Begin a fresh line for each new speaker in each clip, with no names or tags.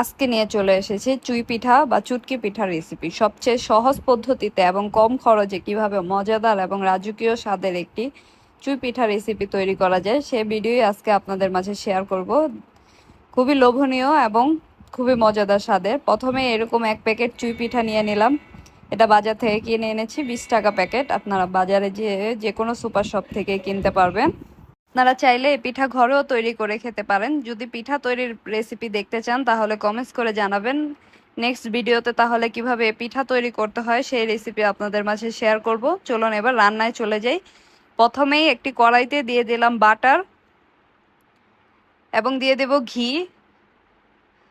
আজকে নিয়ে চলে এসেছি চুই পিঠা বা চুটকি পিঠার রেসিপি সবচেয়ে সহজ পদ্ধতিতে এবং কম খরচে কীভাবে মজাদার এবং রাজকীয় স্বাদের একটি চুই পিঠা রেসিপি তৈরি করা যায়, সে ভিডিওই আজকে আপনাদের মাঝে শেয়ার করব। খুবই লোভনীয় এবং খুবই মজাদার স্বাদের। প্রথমে এরকম এক প্যাকেট চুই পিঠা নিয়ে নিলাম। এটা বাজার থেকে কিনে এনেছি, বিশ টাকা প্যাকেট। আপনারা বাজারে যে যে কোনো সুপার শপ থেকে কিনতে পারবেন। আপনারা চাইলে এই পিঠা ঘরেও তৈরি করে খেতে পারেন। যদি পিঠা তৈরির রেসিপি দেখতে চান, তাহলে কমেন্টস করে জানাবেন। নেক্সট ভিডিওতে তাহলে কীভাবে পিঠা তৈরি করতে হয়, সেই রেসিপি আপনাদের মাঝে শেয়ার করব। চলুন এবার রান্নায় চলে যাই। প্রথমেই একটি কড়াইতে দিয়ে দিলাম বাটার এবং দিয়ে দেব ঘি।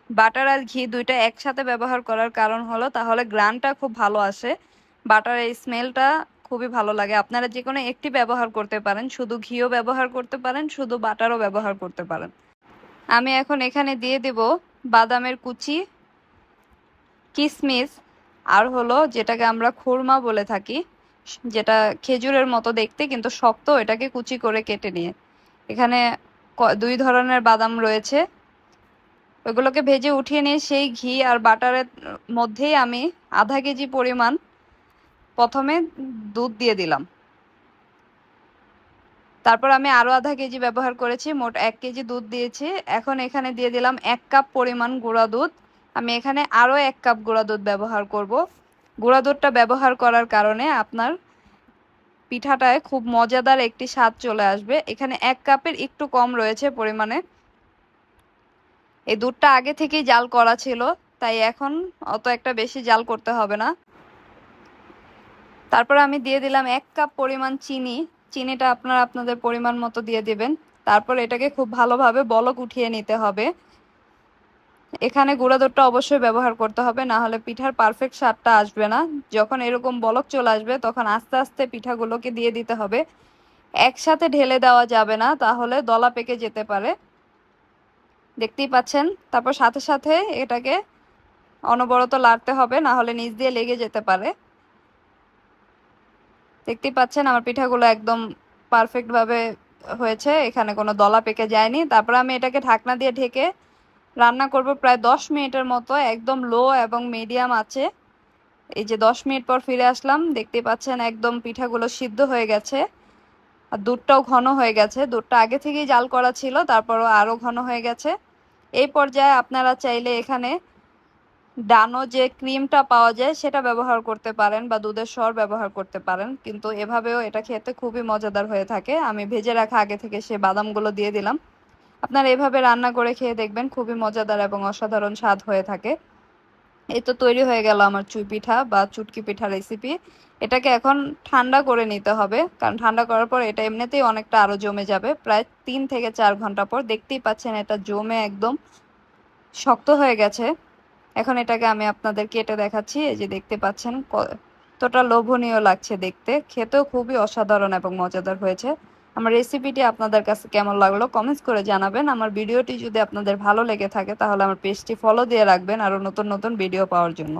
বাটার আর ঘি দুইটা একসাথে ব্যবহার করার কারণ হলো, তাহলে গ্রানটা খুব ভালো আসে। বাটারের স্মেলটা খুবই ভালো লাগে। আপনারা যে কোনো একটি ব্যবহার করতে পারেন, শুধু ঘিও ব্যবহার করতে পারেন, শুধু বাটারও ব্যবহার করতে পারেন। আমি এখন এখানে দিয়ে দেব বাদামের কুচি কিশমিশ আর হলো যেটাকে আমরা খুরমা বলে থাকি, যেটা খেজুরের মতো দেখতে কিন্তু শক্ত, এটাকে কুচি করে কেটে নিয়ে। এখানে দুই ধরনের বাদাম রয়েছে। ওইগুলোকে ভেজে উঠিয়ে নিয়ে সেই ঘি আর বাটারের মধ্যেই আমি আধা কেজি পরিমাণ প্রথমে দুধ দিয়ে দিলাম। তারপর আমি আরও আধা কেজি ব্যবহার করেছি, মোট এক কেজি দুধ দিয়েছি। এখন এখানে দিয়ে দিলাম এক কাপ পরিমাণ গুঁড়া দুধ। আমি এখানে আরও এক কাপ গুঁড়া দুধ ব্যবহার করব। গুঁড়া দুধটা ব্যবহার করার কারণে আপনার পিঠাটায় খুব মজাদার একটি স্বাদ চলে আসবে। এখানে এক কাপের একটু কম রয়েছে পরিমাণে। এই দুধটা আগে থেকেই জাল করা ছিল, তাই এখন অত একটা বেশি জাল করতে হবে না। তারপর আমি দিয়ে দিলাম এক কাপ পরিমাণ চিনি। চিনিটা আপনারা আপনাদের পরিমাণ মতো দিয়ে দিবেন। তারপর এটাকে খুব ভালোভাবে বলক উঠিয়ে নিতে হবে। এখানে গুঁড়া দুধটা অবশ্যই ব্যবহার করতে হবে, না হলে পিঠার পারফেক্ট স্বাদটা আসবে না। যখন এরকম বলক চলে আসবে, তখন আস্তে আস্তে পিঠাগুলোকে দিয়ে দিতে হবে। একসাথে ঢেলে দেওয়া যাবে না, তাহলে দলা পেকে যেতে পারে। দেখতেই পাচ্ছেন? তারপর সাথে সাথে এটাকে অনবরত লাড়তে হবে, না হলে নিচ দিয়ে লেগে যেতে পারে। দেখতেই পাচ্ছেন, আমার পিঠাগুলো একদম পারফেক্টভাবে হয়েছে, এখানে কোনো দলা পেকে যায়নি। তারপর আমি এটাকে ঢাকনা দিয়ে ঢেকে রান্না করব প্রায় দশ মিনিটের মতো, একদম লো এবং মিডিয়াম আছে। এই যে দশ মিনিট পর ফিরে আসলাম, দেখতেই পাচ্ছেন একদম পিঠাগুলো সিদ্ধ হয়ে গেছে। আর দুধটাও ঘন হয়ে গেছে, দুধটা আগে থেকেই জাল করা ছিল, তারপরও আরও ঘন হয়ে গেছে। এই পর্যায়ে আপনারা চাইলে এখানে ডানো যে ক্রিমটা পাওয়া যায় সেটা ব্যবহার করতে পারেন বা দুধের সর ব্যবহার করতে পারেন। কিন্তু এভাবেও এটা খেতে খুবই মজাদার হয়ে থাকে। আমি ভেজে রাখা আগে থেকে সে বাদামগুলো দিয়ে দিলাম। আপনারা এভাবে রান্না করে খেয়ে দেখবেন খুবই মজাদার এবং অসাধারণ স্বাদ হয়ে থাকে। এই তো তৈরি হয়ে গেল আমার চুই পিঠা বা চুটকি পিঠা রেসিপি এটাকে এখন ঠান্ডা করে নিতে হবে। কারণ ঠান্ডা করার পর এটা এমনিতেই অনেকটা আরও জমে যাবে। প্রায় তিন থেকে চার ঘণ্টা পর দেখতেই পাচ্ছেন এটা জমে একদম শক্ত হয়ে গেছে। এখন এটাকে আমি আপনাদের কেটে দেখাচ্ছি, এই যে দেখতে পাচ্ছেন কতটা লোভনীয় লাগছে দেখতে। খেতেও খুবই অসাধারণ এবং মজাদার হয়েছে। আমার রেসিপিটি আপনাদের কাছে কেমন লাগল কমেন্টস করে জানাবেন। আমার ভিডিওটি যদি আপনাদের ভালো লেগে থাকে, তাহলে আমার পেজটি ফলো দিয়ে রাখবেন আরও নতুন নতুন ভিডিও পাওয়ার জন্য।